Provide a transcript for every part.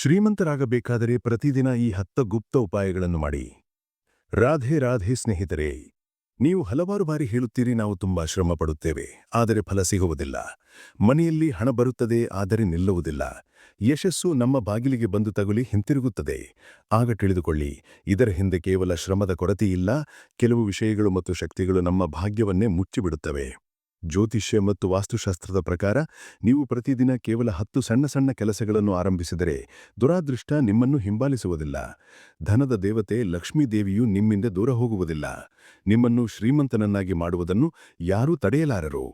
ಶ್ರೀಮಂತರಾಗಬೇಕಾದರೆ ಪ್ರತಿದಿನ ಈ ಹತ್ತ ಗುಪ್ತ ಉಪಾಯಗಳನ್ನು ಮಾಡಿ. ರಾಧೆ ರಾಧೆ ಸ್ನೇಹಿತರೆ, ನೀವು ಹಲವಾರು ಬಾರಿ ಹೇಳುತ್ತೀರಿ ನಾವು ತುಂಬಾ ಶ್ರಮ ಪಡುತ್ತೇವೆ, ಆದರೆ ಫಲ ಸಿಗುವುದಿಲ್ಲ. ಮನೆಯಲ್ಲಿ ಹಣ ಬರುತ್ತದೆ, ಆದರೆ ನಿಲ್ಲುವುದಿಲ್ಲ. ಯಶಸ್ಸು ನಮ್ಮ ಬಾಗಿಲಿಗೆ ಬಂದು ತಗುಲಿ ಹಿಂತಿರುಗುತ್ತದೆ. ಆಗ ತಿಳಿದುಕೊಳ್ಳಿ, ಇದರ ಹಿಂದೆ ಕೇವಲ ಶ್ರಮದ ಕೊರತೆಯಿಲ್ಲ, ಕೆಲವು ವಿಷಯಗಳು ಮತ್ತು ಶಕ್ತಿಗಳು ನಮ್ಮ ಭಾಗ್ಯವನ್ನೇ ಮುಚ್ಚಿಬಿಡುತ್ತವೆ. ಜ್ಯೋತಿಷ್ಯ ಮತ್ತು ವಾಸ್ತುಶಾಸ್ತ್ರದ ಪ್ರಕಾರ, ನೀವು ಪ್ರತಿದಿನ ಕೇವಲ ಹತ್ತು ಸಣ್ಣ ಸಣ್ಣ ಕೆಲಸಗಳನ್ನು ಆರಂಭಿಸಿದರೆ ದುರಾದೃಷ್ಟ ನಿಮ್ಮನ್ನು ಹಿಂಬಾಲಿಸುವುದಿಲ್ಲ. ಧನದ ದೇವತೆ ಲಕ್ಷ್ಮೀದೇವಿಯು ನಿಮ್ಮಿಂದ ದೂರ ಹೋಗುವುದಿಲ್ಲ. ನಿಮ್ಮನ್ನು ಶ್ರೀಮಂತನನ್ನಾಗಿ ಮಾಡುವುದನ್ನು ಯಾರೂ ತಡೆಯಲಾರರು.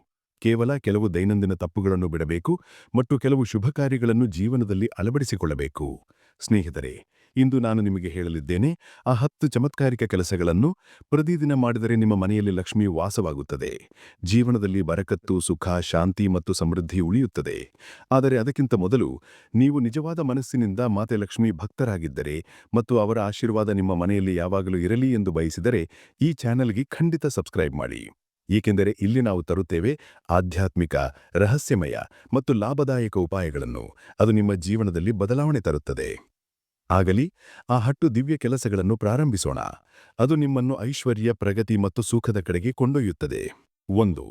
ಕೇವಲ ಕೆಲವು ದೈನಂದಿನ ತಪ್ಪುಗಳನ್ನು ಬಿಡಬೇಕು ಮತ್ತು ಕೆಲವು ಶುಭ ಕಾರ್ಯಗಳನ್ನು ಜೀವನದಲ್ಲಿ ಅಳವಡಿಸಿಕೊಳ್ಳಬೇಕು. ಸ್ನೇಹಿತರೆ ಇಂದು ನಾನು ನಿಮಗೆ ಹೇಳಲಿದ್ದೇನೆ, ಆ ಹತ್ತು ಚಮತ್ಕಾರಿಕ ಕೆಲಸಗಳನ್ನು ಪ್ರತಿದಿನ ಮಾಡಿದರೆ ನಿಮ್ಮ ಮನೆಯಲ್ಲಿ ಲಕ್ಷ್ಮಿ ವಾಸವಾಗುತ್ತದೆ. ಜೀವನದಲ್ಲಿ ಬರಕತ್ತು, ಸುಖ, ಶಾಂತಿ ಮತ್ತು ಸಮೃದ್ಧಿ ಉಳಿಯುತ್ತದೆ. ಆದರೆ ಅದಕ್ಕಿಂತ ಮೊದಲು ನೀವು ನಿಜವಾದ ಮನಸ್ಸಿನಿಂದ ಮಾತೆ ಲಕ್ಷ್ಮಿ ಭಕ್ತರಾಗಿದ್ದರೆ ಮತ್ತು ಅವರ ಆಶೀರ್ವಾದ ನಿಮ್ಮ ಮನೆಯಲ್ಲಿ ಯಾವಾಗಲೂ ಇರಲಿ ಎಂದು ಬಯಸಿದರೆ ಈ ಚಾನೆಲ್ಗೆ ಖಂಡಿತ ಸಬ್ಸ್ಕ್ರೈಬ್ ಮಾಡಿ. ಏಕೆಂದರೆ ಇಲ್ಲಿ ನಾವು ತರುತ್ತೇವೆ ಆಧ್ಯಾತ್ಮಿಕ, ರಹಸ್ಯಮಯ ಮತ್ತು ಲಾಭದಾಯಕ ಉಪಾಯಗಳನ್ನು. ಅದು ನಿಮ್ಮ ಜೀವನದಲ್ಲಿ ಬದಲಾವಣೆ ತರುತ್ತದೆ. ಆಗಲಿ, ಆ ಹಟ್ಟು ದಿವ್ಯ ಕೆಲಸಗಳನ್ನು ಪ್ರಾರಂಭಿಸೋಣ. ಅದು ನಿಮ್ಮನ್ನು ಐಶ್ವರ್ಯ, ಪ್ರಗತಿ ಮತ್ತು ಸುಖದ ಕಡೆಗೆ ಕೊಂಡೊಯ್ಯುತ್ತದೆ. ಒಂದು,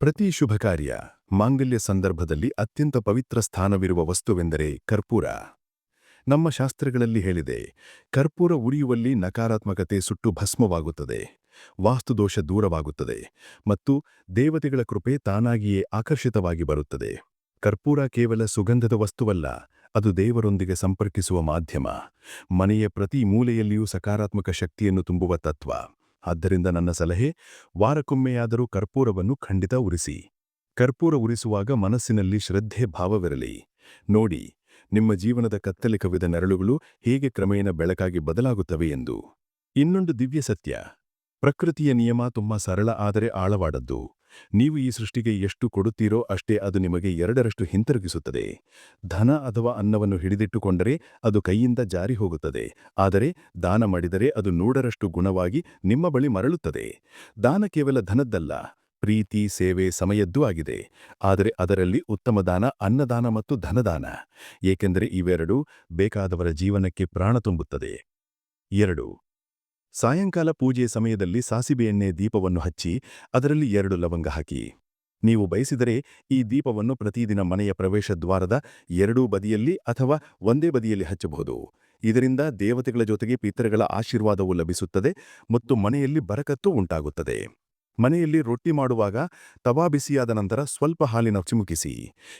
ಪ್ರತಿ ಶುಭ ಕಾರ್ಯ ಮಾಂಗಲ್ಯ ಸಂದರ್ಭದಲ್ಲಿ ಅತ್ಯಂತ ಪವಿತ್ರ ಸ್ಥಾನವಿರುವ ವಸ್ತುವೆಂದರೆ ಕರ್ಪೂರ. ನಮ್ಮ ಶಾಸ್ತ್ರಗಳಲ್ಲಿ ಹೇಳಿದೆ, ಕರ್ಪೂರ ಉರಿಯುವಲ್ಲಿ ನಕಾರಾತ್ಮಕತೆ ಸುಟ್ಟು ಭಸ್ಮವಾಗುತ್ತದೆ, ವಾಸ್ತುದೋಷ ದೂರವಾಗುತ್ತದೆ ಮತ್ತು ದೇವತೆಗಳ ಕೃಪೆ ತಾನಾಗಿಯೇ ಆಕರ್ಷಿತವಾಗಿ ಬರುತ್ತದೆ. ಕರ್ಪೂರ ಕೇವಲ ಸುಗಂಧದ ವಸ್ತುವಲ್ಲ ಅದು ದೇವರೊಂದಿಗೆ ಸಂಪರ್ಕಿಸುವ ಮಾಧ್ಯಮ. ಮನೆಯ ಪ್ರತಿ ಮೂಲೆಯಲ್ಲಿಯೂ ಸಕಾರಾತ್ಮಕ ಶಕ್ತಿಯನ್ನು ತುಂಬುವ ತತ್ವ. ಆದ್ದರಿಂದ ನನ್ನ ಸಲಹೆ, ವಾರಕ್ಕೊಮ್ಮೆಯಾದರೂ ಕರ್ಪೂರವನ್ನು ಖಂಡಿತ ಉರಿಸಿ. ಕರ್ಪೂರ ಉರಿಸುವಾಗ ಮನಸ್ಸಿನಲ್ಲಿ ಶ್ರದ್ಧೆ ಭಾವವಿರಲಿ. ನೋಡಿ, ನಿಮ್ಮ ಜೀವನದ ಕತ್ತಲೆ ಕವಿದ ನೆರಳುಗಳು ಹೇಗೆ ಕ್ರಮೇಣ ಬೆಳಕಾಗಿ ಬದಲಾಗುತ್ತವೆ ಎಂದು. ಇನ್ನೊಂದು ದಿವ್ಯ ಸತ್ಯ. ಪ್ರಕೃತಿಯ ನಿಯಮ ತುಂಬಾ ಸರಳ, ಆದರೆ ಆಳವಾದದ್ದು. ನೀವು ಈ ಸೃಷ್ಟಿಗೆ ಎಷ್ಟು ಕೊಡುತ್ತೀರೋ ಅಷ್ಟೇ ಅದು ನಿಮಗೆ ಎರಡರಷ್ಟು ಹಿಂತಿರುಗಿಸುತ್ತದೆ. ಧನ ಅಥವಾ ಅನ್ನವನ್ನು ಹಿಡಿದಿಟ್ಟುಕೊಂಡರೆ ಅದು ಕೈಯಿಂದ ಜಾರಿ ಹೋಗುತ್ತದೆ. ಆದರೆ ದಾನ ಮಾಡಿದರೆ ಅದು ನೂರರಷ್ಟು ಗುಣವಾಗಿ ನಿಮ್ಮ ಬಳಿ ಮರಳುತ್ತದೆ. ದಾನ ಕೇವಲ ಧನದ್ದಲ್ಲ, ಪ್ರೀತಿ, ಸೇವೆ ಸಮಯದ್ದೂ ಆಗಿದೆ. ಆದರೆ ಅದರಲ್ಲಿ ಉತ್ತಮ ದಾನ ಅನ್ನದಾನ ಮತ್ತು ಧನದಾನ. ಏಕೆಂದರೆ ಇವೆರಡೂ ಬೇಕಾದವರ ಜೀವನಕ್ಕೆ ಪ್ರಾಣ ತುಂಬುತ್ತದೆ. ಎರಡು ಸಾಯಂಕಾಲ ಪೂಜೆಯ ಸಮಯದಲ್ಲಿ ಸಾಸಿಬೆ ಎಣ್ಣೆ ದೀಪವನ್ನು ಹಚ್ಚಿ, ಅದರಲ್ಲಿ ಎರಡು ಲವಂಗ ಹಾಕಿ. ನೀವು ಬಯಸಿದರೆ ಈ ದೀಪವನ್ನು ಪ್ರತಿದಿನ ಮನೆಯ ಪ್ರವೇಶ ದ್ವಾರದ ಎರಡೂ ಬದಿಯಲ್ಲಿ ಅಥವಾ ಒಂದೇ ಬದಿಯಲ್ಲಿ ಹಚ್ಚಬಹುದು. ಇದರಿಂದ ದೇವತೆಗಳ ಜೊತೆಗೆ ಪಿತೃಗಳ ಆಶೀರ್ವಾದವು ಲಭಿಸುತ್ತದೆ ಮತ್ತು ಮನೆಯಲ್ಲಿ ಬರಕತ್ತು ಉಂಟಾಗುತ್ತದೆ. ಮನೆಯಲ್ಲಿ ರೊಟ್ಟಿ ಮಾಡುವಾಗ ತವಾ ಬಿಸಿಯಾದ ನಂತರ ಸ್ವಲ್ಪ ಹಾಲಿನ ಚಿಮುಕಿಸಿ,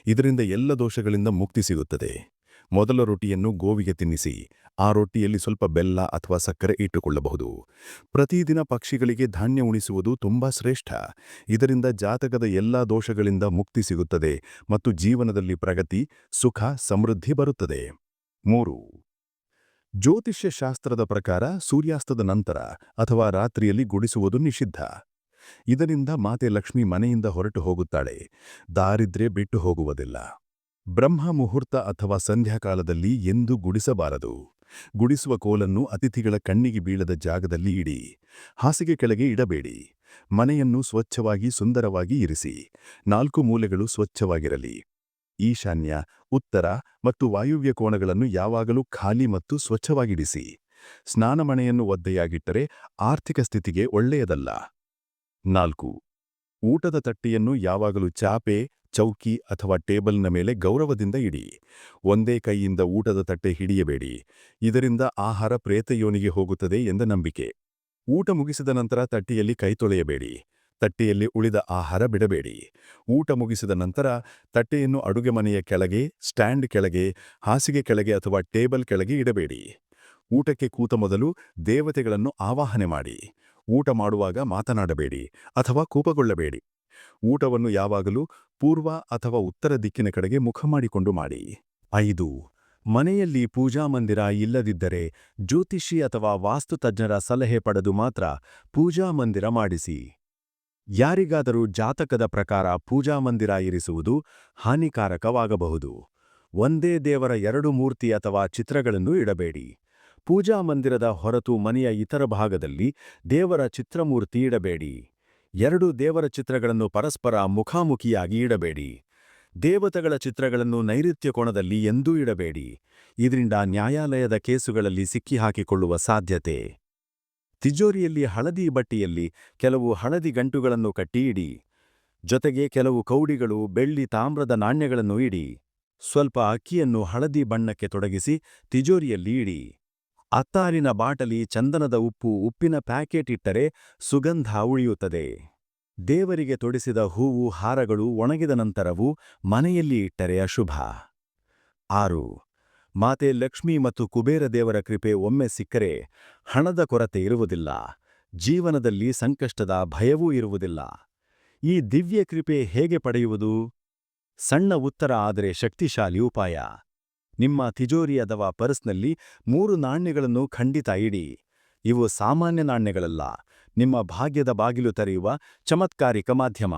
ಇದರಿಂದ ಎಲ್ಲ ದೋಷಗಳಿಂದ ಮುಕ್ತಿ ಸಿಗುತ್ತದೆ. ಮೊದಲ ರೊಟ್ಟಿಯನ್ನು ಗೋವಿಗೆ ತಿನ್ನಿಸಿ, ಆ ರೊಟ್ಟಿಯಲ್ಲಿ ಸ್ವಲ್ಪ ಬೆಲ್ಲ ಅಥವಾ ಸಕ್ಕರೆ ಇಟ್ಟುಕೊಳ್ಳಬಹುದು. ಪ್ರತಿದಿನ ಪಕ್ಷಿಗಳಿಗೆ ಧಾನ್ಯ ಉಣಿಸುವುದು ತುಂಬಾ ಶ್ರೇಷ್ಠ. ಇದರಿಂದ ಜಾತಕದ ಎಲ್ಲಾ ದೋಷಗಳಿಂದ ಮುಕ್ತಿ ಸಿಗುತ್ತದೆ ಮತ್ತು ಜೀವನದಲ್ಲಿ ಪ್ರಗತಿ, ಸುಖ, ಸಮೃದ್ಧಿ ಬರುತ್ತದೆ. ಮೂರು. ಜ್ಯೋತಿಷ್ಯ ಶಾಸ್ತ್ರದ ಪ್ರಕಾರ ಸೂರ್ಯಾಸ್ತದ ನಂತರ ಅಥವಾ ರಾತ್ರಿಯಲ್ಲಿ ಗುಡಿಸುವುದು ನಿಷಿದ್ಧ. ಇದರಿಂದ ಮಾತೆ ಲಕ್ಷ್ಮಿ ಮನೆಯಿಂದ ಹೊರಟು ಹೋಗುತ್ತಾಳೆ. ದಾರಿದ್ರೆ ಬಿಟ್ಟು ಹೋಗುವುದಿಲ್ಲ. ಬ್ರಹ್ಮ ಮುಹೂರ್ತ ಅಥವಾ ಸಂಧ್ಯಾಕಾಲದಲ್ಲಿ ಎಂದೂ ಗುಡಿಸಬಾರದು. ಗುಡಿಸುವ ಕೋಲನ್ನು ಅತಿಥಿಗಳ ಕಣ್ಣಿಗೆ ಬೀಳದ ಜಾಗದಲ್ಲಿ ಇಡಿ. ಹಾಸಿಗೆ ಕೆಳಗೆ ಇಡಬೇಡಿ. ಮನೆಯನ್ನು ಸ್ವಚ್ಛವಾಗಿ ಸುಂದರವಾಗಿ ಇರಿಸಿ. ನಾಲ್ಕು ಮೂಲೆಗಳು ಸ್ವಚ್ಛವಾಗಿರಲಿ. ಈಶಾನ್ಯ, ಉತ್ತರ ಮತ್ತು ವಾಯುವ್ಯ ಕೋಣಗಳನ್ನು ಯಾವಾಗಲೂ ಖಾಲಿ ಮತ್ತು ಸ್ವಚ್ಛವಾಗಿಡಿಸಿ. ಸ್ನಾನಮಣೆಯನ್ನು ಒದ್ದೆಯಾಗಿಟ್ಟರೆ ಆರ್ಥಿಕ ಸ್ಥಿತಿಗೆ ಒಳ್ಳೆಯದಲ್ಲ. ನಾಲ್ಕು, ಊಟದ ತಟ್ಟೆಯನ್ನು ಯಾವಾಗಲೂ ಚಾಪೆ ಚೌಕಿ ಅಥವಾ ಟೇಬಲ್ನ ಮೇಲೆ ಗೌರವದಿಂದ ಇಡಿ. ಒಂದೇ ಕೈಯಿಂದ ಊಟದ ತಟ್ಟೆ ಹಿಡಿಯಬೇಡಿ. ಇದರಿಂದ ಆಹಾರ ಪ್ರೇತಯೋನಿಗೆ ಹೋಗುತ್ತದೆ ಎಂದ ನಂಬಿಕೆ. ಊಟ ಮುಗಿಸಿದ ನಂತರ ತಟ್ಟೆಯಲ್ಲಿ ಕೈ ತೊಳೆಯಬೇಡಿ. ತಟ್ಟೆಯಲ್ಲಿ ಉಳಿದ ಆಹಾರ ಬಿಡಬೇಡಿ. ಊಟ ಮುಗಿಸಿದ ನಂತರ ತಟ್ಟೆಯನ್ನು ಅಡುಗೆ ಮನೆಯ ಕೆಳಗೆ, ಸ್ಟ್ಯಾಂಡ್ ಕೆಳಗೆ, ಹಾಸಿಗೆ ಕೆಳಗೆ ಅಥವಾ ಟೇಬಲ್ ಕೆಳಗೆ ಇಡಬೇಡಿ. ಊಟಕ್ಕೆ ಕೂತ ಮೊದಲು ದೇವತೆಗಳನ್ನು ಆವಾಹನೆ ಮಾಡಿ. ಊಟ ಮಾಡುವಾಗ ಮಾತನಾಡಬೇಡಿ ಅಥವಾ ಕೋಪಗೊಳ್ಳಬೇಡಿ. ಊಟವನ್ನು ಯಾವಾಗಲೂ ಪೂರ್ವ ಅಥವಾ ಉತ್ತರ ದಿಕ್ಕಿನ ಕಡೆಗೆ ಮುಖ ಮಾಡಿಕೊಂಡು ಮಾಡಿ. ಐದು. ಮನೆಯಲ್ಲಿ ಪೂಜಾ ಮಂದಿರ ಇಲ್ಲದಿದ್ದರೆ ಜ್ಯೋತಿಷಿ ಅಥವಾ ವಾಸ್ತುತಜ್ಞರ ಸಲಹೆ ಪಡೆದು ಮಾತ್ರ ಪೂಜಾ ಮಂದಿರ ಮಾಡಿಸಿ. ಯಾರಿಗಾದರೂ ಜಾತಕದ ಪ್ರಕಾರ ಪೂಜಾ ಮಂದಿರ ಇರಿಸುವುದು ಹಾನಿಕಾರಕವಾಗಬಹುದು. ಒಂದೇ ದೇವರ ಎರಡು ಮೂರ್ತಿ ಅಥವಾ ಚಿತ್ರಗಳನ್ನು ಇಡಬೇಡಿ. ಪೂಜಾ ಮಂದಿರದ ಹೊರತು ಮನೆಯ ಇತರ ಭಾಗದಲ್ಲಿ ದೇವರ ಚಿತ್ರಮೂರ್ತಿ ಇಡಬೇಡಿ. ಎರಡು ದೇವರ ಚಿತ್ರಗಳನ್ನು ಪರಸ್ಪರ ಮುಖಾಮುಖಿಯಾಗಿ ಇಡಬೇಡಿ. ದೇವತೆಗಳ ಚಿತ್ರಗಳನ್ನು ನೈಋತ್ಯ ಕೋಣದಲ್ಲಿ ಎಂದೂ ಇಡಬೇಡಿ. ಇದರಿಂದ ನ್ಯಾಯಾಲಯದ ಕೇಸುಗಳಲ್ಲಿ ಸಿಕ್ಕಿಹಾಕಿಕೊಳ್ಳುವ ಸಾಧ್ಯತೆ. ತಿಜೋರಿಯಲ್ಲಿ ಹಳದಿ ಬಟ್ಟೆಯಲ್ಲಿ ಕೆಲವು ಹಳದಿ ಗಂಟುಗಳನ್ನು ಕಟ್ಟಿ ಇಡಿ ಜೊತೆಗೆ ಕೆಲವು ಕೌಡಿಗಳು, ಬೆಳ್ಳಿ ತಾಮ್ರದ ನಾಣ್ಯಗಳನ್ನು ಇಡಿ. ಸ್ವಲ್ಪ ಅಕ್ಕಿಯನ್ನು ಹಳದಿ ಬಣ್ಣಕ್ಕೆ ತೊಡಗಿಸಿ ತಿಜೋರಿಯಲ್ಲಿ ಇಡಿ. ಅತ್ತಾರಿನ ಬಾಟಲಿ ಚಂದನದ ಉಪ್ಪು ಉಪ್ಪಿನ ಪ್ಯಾಕೆಟ್ ಇಟ್ಟರೆ ಸುಗಂಧ ಉಳಿಯುತ್ತದೆ. ದೇವರಿಗೆ ತೊಡಿಸಿದ ಹೂವು ಹಾರಗಳು ಒಣಗಿದ ನಂತರವೂ ಮನೆಯಲ್ಲಿ ಇಟ್ಟರೆ ಅಶುಭ. ಆರು, ಮಾತೆ ಲಕ್ಷ್ಮಿ ಮತ್ತು ಕುಬೇರ ದೇವರ ಕೃಪೆ ಒಮ್ಮೆ ಸಿಕ್ಕರೆ ಹಣದ ಕೊರತೆ ಇರುವುದಿಲ್ಲ. ಜೀವನದಲ್ಲಿ ಸಂಕಷ್ಟದ ಭಯವೂ ಇರುವುದಿಲ್ಲ. ಈ ದಿವ್ಯ ಕೃಪೆ ಹೇಗೆ ಪಡೆಯುವುದು? ಸಣ್ಣ ಉತ್ತರ ಆದರೆ ಶಕ್ತಿಶಾಲಿ ಉಪಾಯ. ನಿಮ್ಮ ತಿಜೋರಿ ಅಥವಾ ಪರ್ಸ್ನಲ್ಲಿ ಮೂರು ನಾಣ್ಯಗಳನ್ನು ಖಂಡಿತ ಇಡಿ. ಇವು ಸಾಮಾನ್ಯ ನಾಣ್ಯಗಳಲ್ಲ. ನಿಮ್ಮ ಭಾಗ್ಯದ ಬಾಗಿಲು ತೆರೆಯುವ ಚಮತ್ಕಾರಿಕ ಮಾಧ್ಯಮ.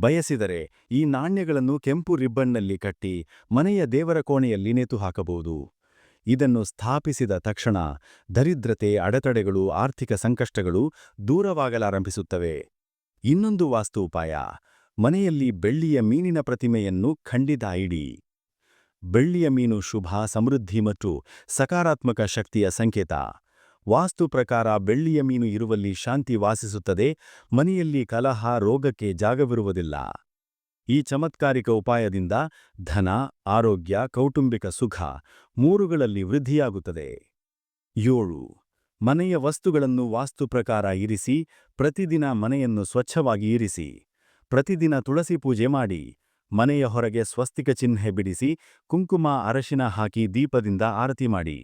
ಬಯಸಿದರೆ ಈ ನಾಣ್ಯಗಳನ್ನು ಕೆಂಪು ರಿಬ್ಬನ್ನಲ್ಲಿ ಕಟ್ಟಿ ಮನೆಯ ದೇವರ ಕೋಣೆಯಲ್ಲಿ ನೇತು ಹಾಕಬಹುದು. ಇದನ್ನು ಸ್ಥಾಪಿಸಿದ ತಕ್ಷಣ ದರಿದ್ರತೆ, ಅಡೆತಡೆಗಳು, ಆರ್ಥಿಕ ಸಂಕಷ್ಟಗಳು ದೂರವಾಗಲಾರಂಭಿಸುತ್ತವೆ. ಇನ್ನೊಂದು ವಾಸ್ತು ಉಪಾಯ ಮನೆಯಲ್ಲಿ ಬೆಳ್ಳಿಯ ಮೀನಿನ ಪ್ರತಿಮೆಯನ್ನು ಖಂಡಿತ ಇಡಿ. ಬೆಳ್ಳಿಯ ಮೀನು ಶುಭ, ಸಮೃದ್ಧಿ ಮತ್ತು ಸಕಾರಾತ್ಮಕ ಶಕ್ತಿಯ ಸಂಕೇತ. ವಾಸ್ತು ಪ್ರಕಾರ ಬೆಳ್ಳಿಯ ಮೀನು ಇರುವಲ್ಲಿ ಶಾಂತಿ ವಾಸಿಸುತ್ತದೆ, ಮನೆಯಲ್ಲಿ ಕಲಹ, ರೋಗಕ್ಕೆ ಜಾಗವಿರುವುದಿಲ್ಲ. ಈ ಚಮತ್ಕಾರಿಕ ಉಪಾಯದಿಂದ ಧನ, ಆರೋಗ್ಯ, ಕೌಟುಂಬಿಕ ಸುಖ ಮೂರುಗಳಲ್ಲಿ ವೃದ್ಧಿಯಾಗುತ್ತದೆ. ಏಳು. ಮನೆಯ ವಸ್ತುಗಳನ್ನು ವಾಸ್ತು ಪ್ರಕಾರ ಇರಿಸಿ, ಪ್ರತಿದಿನ ಮನೆಯನ್ನು ಸ್ವಚ್ಛವಾಗಿ ಇರಿಸಿ, ಪ್ರತಿದಿನ ತುಳಸಿ ಪೂಜೆ ಮಾಡಿ ಮನೆಯ ಹೊರಗೆ ಸ್ವಸ್ತಿಕ ಚಿಹ್ನೆ ಬಿಡಿಸಿ ಕುಂಕುಮ ಅರಶಿನ ಹಾಕಿ ದೀಪದಿಂದ ಆರತಿ ಮಾಡಿ.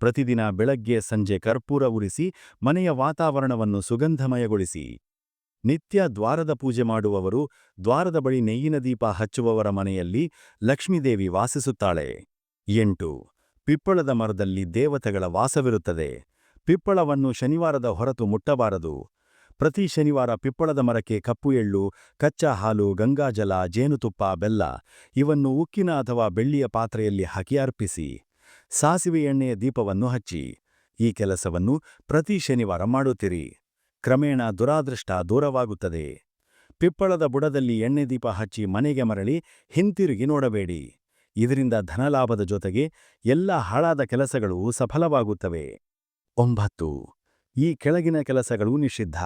ಪ್ರತಿದಿನ ಬೆಳಗ್ಗೆ ಸಂಜೆ ಕರ್ಪೂರ ಉರಿಸಿ ಮನೆಯ ವಾತಾವರಣವನ್ನು ಸುಗಂಧಮಯಗೊಳಿಸಿ. ನಿತ್ಯ ದ್ವಾರದ ಪೂಜೆ ಮಾಡುವವರು ದ್ವಾರದ ಬಳಿ ನೆಯ್ಯಿನ ದೀಪ ಹಚ್ಚುವವರ ಮನೆಯಲ್ಲಿ ಲಕ್ಷ್ಮೀದೇವಿ ವಾಸಿಸುತ್ತಾಳೆ. ಎಂಟು. ಪಿಪ್ಪಳದ ಮರದಲ್ಲಿ ದೇವತೆಗಳ ವಾಸವಿರುತ್ತದೆ. ಪಿಪ್ಪಳವನ್ನು ಶನಿವಾರದ ಹೊರತು ಮುಟ್ಟಬಾರದು. ಪ್ರತಿ ಶನಿವಾರ ಪಿಪ್ಪಳದ ಮರಕ್ಕೆ ಕಪ್ಪು ಎಳ್ಳು, ಕಚ್ಚಾ ಹಾಲು ಗಂಗಾಜಲ ಜೇನುತುಪ್ಪ, ಬೆಲ್ಲ, ಇವನ್ನು ಉಕ್ಕಿನ ಅಥವಾ ಬೆಳ್ಳಿಯ ಪಾತ್ರೆಯಲ್ಲಿ ಹಾಕಿ ಅರ್ಪಿಸಿ. ಸಾಸಿವೆ ಎಣ್ಣೆಯ ದೀಪವನ್ನು ಹಚ್ಚಿ. ಈ ಕೆಲಸವನ್ನು ಪ್ರತಿ ಶನಿವಾರ ಮಾಡುತ್ತಿರಿ. ಕ್ರಮೇಣ ದುರಾದೃಷ್ಟ ದೂರವಾಗುತ್ತದೆ. ಪಿಪ್ಪಳದ ಬುಡದಲ್ಲಿ ಎಣ್ಣೆ ದೀಪ ಹಚ್ಚಿ ಮನೆಗೆ ಮರಳಿ ಹಿಂತಿರುಗಿ ನೋಡಬೇಡಿ. ಇದರಿಂದ ಧನಲಾಭದ ಜೊತೆಗೆ ಎಲ್ಲ ಹಾಳಾದ ಕೆಲಸಗಳು ಸಫಲವಾಗುತ್ತವೆ. ಒಂಬತ್ತು. ಈ ಕೆಳಗಿನ ಕೆಲಸಗಳು ನಿಷಿದ್ಧ.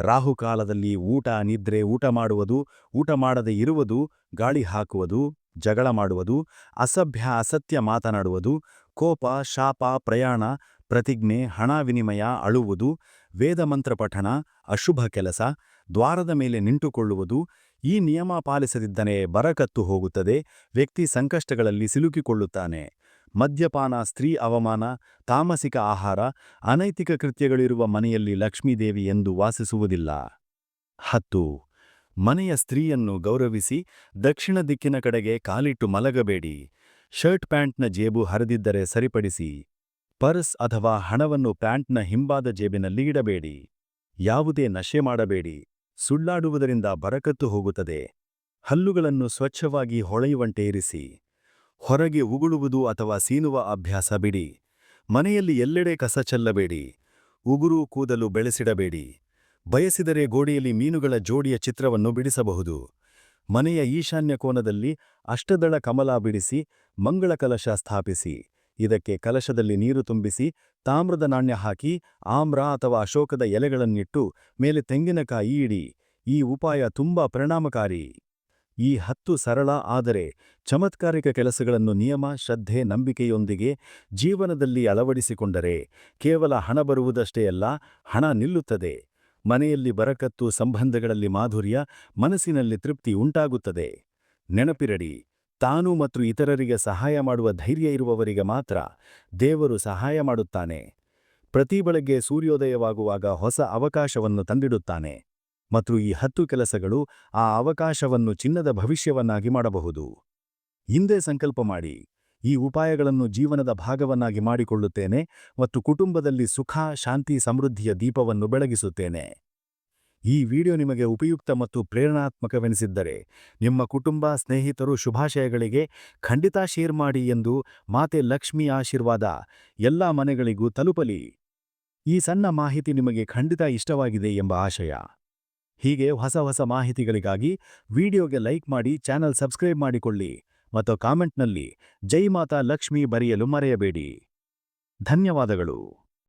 ರಾಹುಕಾಲದಲ್ಲಿ ಊಟ, ನಿದ್ರೆ, ಊಟ ಮಾಡುವುದು, ಊಟ ಮಾಡದೆ ಇರುವುದು, ಗಾಳಿ ಹಾಕುವುದು, ಜಗಳ ಮಾಡುವುದು, ಅಸಭ್ಯ, ಅಸತ್ಯ ಮಾತನಾಡುವುದು, ಕೋಪ, ಶಾಪ, ಪ್ರಯಾಣ, ಪ್ರತಿಜ್ಞೆ, ಹಣ ವಿನಿಮಯ, ಅಳುವುದು ವೇದಮಂತ್ರ ಪಠಣ, ಅಶುಭ ಕೆಲಸ, ದ್ವಾರದ ಮೇಲೆ ನಿಂಟುಕೊಳ್ಳುವುದು ಈ ನಿಯಮ ಪಾಲಿಸದಿದ್ದನೆ ಬರಕತ್ತು ಹೋಗುತ್ತದೆ, ವ್ಯಕ್ತಿ ಸಂಕಷ್ಟಗಳಲ್ಲಿ ಸಿಲುಕಿಕೊಳ್ಳುತ್ತಾನೆ. ಮದ್ಯಪಾನ, ಸ್ತ್ರೀ ಅವಮಾನ, ತಾಮಸಿಕ ಆಹಾರ, ಅನೈತಿಕ ಕೃತ್ಯಗಳಿರುವ ಮನೆಯಲ್ಲಿ ಲಕ್ಷ್ಮೀದೇವಿ ಎಂದು ವಾಸಿಸುವುದಿಲ್ಲ. ಹತ್ತು, ಮನೆಯ ಸ್ತ್ರೀಯನ್ನು ಗೌರವಿಸಿ ದಕ್ಷಿಣ ದಿಕ್ಕಿನ ಕಡೆಗೆ ಕಾಲಿಟ್ಟು ಮಲಗಬೇಡಿ. ಶರ್ಟ್ ಪ್ಯಾಂಟ್ನ ಜೇಬು ಹರಿದಿದ್ದರೆ ಸರಿಪಡಿಸಿ. ಪರ್ಸ್ ಅಥವಾ ಹಣವನ್ನು ಪ್ಯಾಂಟ್ನ ಹಿಂಬಾದ ಜೇಬಿನಲ್ಲಿ ಇಡಬೇಡಿ. ಯಾವುದೇ ನಶೆ ಮಾಡಬೇಡಿ. ಸುಳ್ಳಾಡುವುದರಿಂದ ಬರಕತ್ತು ಹೋಗುತ್ತದೆ. ಹಲ್ಲುಗಳನ್ನು ಸ್ವಚ್ಛವಾಗಿ ಹೊಳೆಯುವಂತೆ ಇರಿಸಿ. ಹೊರಗೆ ಉಗುಳುವುದು ಅಥವಾ ಸೀನುವ ಅಭ್ಯಾಸ ಬಿಡಿ. ಮನೆಯಲ್ಲಿ ಎಲ್ಲೆಡೆ ಕಸ ಚೆಲ್ಲಬೇಡಿ. ಉಗುರು ಕೂದಲು ಬೆಳೆಸಿಡಬೇಡಿ. ಬಯಸಿದರೆ ಗೋಡೆಯಲ್ಲಿ ಮೀನುಗಳ ಜೋಡಿಯ ಚಿತ್ರವನ್ನು ಬಿಡಿಸಬಹುದು. ಮನೆಯ ಈಶಾನ್ಯ ಕೋನದಲ್ಲಿ ಅಷ್ಟದಳ ಕಮಲ ಬಿಡಿಸಿ, ಮಂಗಳ ಕಲಶ ಸ್ಥಾಪಿಸಿ. ಇದಕ್ಕೆ ಕಲಶದಲ್ಲಿ ನೀರು ತುಂಬಿಸಿ, ತಾಮ್ರದ ನಾಣ್ಯ ಹಾಕಿ, ಆಮ್ರ ಅಥವಾ ಅಶೋಕದ ಎಲೆಗಳನ್ನಿಟ್ಟು ಮೇಲೆ ತೆಂಗಿನಕಾಯಿ ಇಡಿ. ಈ ಉಪಾಯ ತುಂಬಾ ಪರಿಣಾಮಕಾರಿ. ಈ ಹತ್ತು ಸರಳ ಆದರೆ ಚಮತ್ಕಾರಿಕ ಕೆಲಸಗಳನ್ನು ನಿಯಮ, ಶ್ರದ್ಧೆ, ನಂಬಿಕೆಯೊಂದಿಗೆ ಜೀವನದಲ್ಲಿ ಅಳವಡಿಸಿಕೊಂಡರೆ ಕೇವಲ ಹಣ ಬರುವುದಷ್ಟೇ ಅಲ್ಲ, ಹಣ ನಿಲ್ಲುತ್ತದೆ. ಮನೆಯಲ್ಲಿ ಬರಕತ್ತು, ಸಂಬಂಧಗಳಲ್ಲಿ ಮಾಧುರ್ಯ, ಮನಸ್ಸಿನಲ್ಲಿ ತೃಪ್ತಿ ಉಂಟಾಗುತ್ತದೆ. ನೆನಪಿರಡಿ, ತಾನು ಮತ್ತು ಇತರರಿಗೆ ಸಹಾಯ ಮಾಡುವ ಧೈರ್ಯ ಇರುವವರಿಗೆ ಮಾತ್ರ ದೇವರು ಸಹಾಯ ಮಾಡುತ್ತಾನೆ. ಪ್ರತಿ ಬೆಳಗ್ಗೆ ಸೂರ್ಯೋದಯವಾಗುವಾಗ ಹೊಸ ಅವಕಾಶವನ್ನು ತಂದಿಡುತ್ತಾನೆ. ಮತ್ತು ಈ ಹತ್ತು ಕೆಲಸಗಳು ಆ ಅವಕಾಶವನ್ನು ಚಿನ್ನದ ಭವಿಷ್ಯವನ್ನಾಗಿ ಮಾಡಬಹುದು. ಹಿಂದೆ ಸಂಕಲ್ಪ ಮಾಡಿ, ಈ ಉಪಾಯಗಳನ್ನು ಜೀವನದ ಭಾಗವನ್ನಾಗಿ ಮಾಡಿಕೊಳ್ಳುತ್ತೇನೆ ಮತ್ತು ಕುಟುಂಬದಲ್ಲಿ ಸುಖ, ಶಾಂತಿ, ಸಮೃದ್ಧಿಯ ದೀಪವನ್ನು ಬೆಳಗಿಸುತ್ತೇನೆ. ಈ ವಿಡಿಯೋ ನಿಮಗೆ ಉಪಯುಕ್ತ ಮತ್ತು ಪ್ರೇರಣಾತ್ಮಕವೆನಿಸಿದ್ದರೆ, ನಿಮ್ಮ ಕುಟುಂಬ, ಸ್ನೇಹಿತರು ಶುಭಾಶಯಗಳಿಗೆ ಖಂಡಿತ ಶೇರ್ ಮಾಡಿ ಎಂದು ಮಾತೆ ಲಕ್ಷ್ಮಿ ಆಶೀರ್ವಾದ ಎಲ್ಲ ಮನೆಗಳಿಗೂ ತಲುಪಲಿ. ಈ ಸಣ್ಣ ಮಾಹಿತಿ ನಿಮಗೆ ಖಂಡಿತ ಇಷ್ಟವಾಗಿದೆ ಎಂಬ ಆಶಯ. ಹೀಗೆ ಹೊಸ ಹೊಸ ಮಾಹಿತಿಗಳಿಗಾಗಿ ವಿಡಿಯೋಗೆ ಲೈಕ್ ಮಾಡಿ ಚಾನೆಲ್ ಸಬ್ಸ್ಕ್ರೈಬ್ ಮಾಡಿಕೊಳ್ಳಿ ಮತ್ತು ಕಾಮೆಂಟ್ನಲ್ಲಿ ಜೈ ಮಾತಾ ಲಕ್ಷ್ಮಿ ಬರೆಯಲು ಮರೆಯಬೇಡಿ. ಧನ್ಯವಾದಗಳು.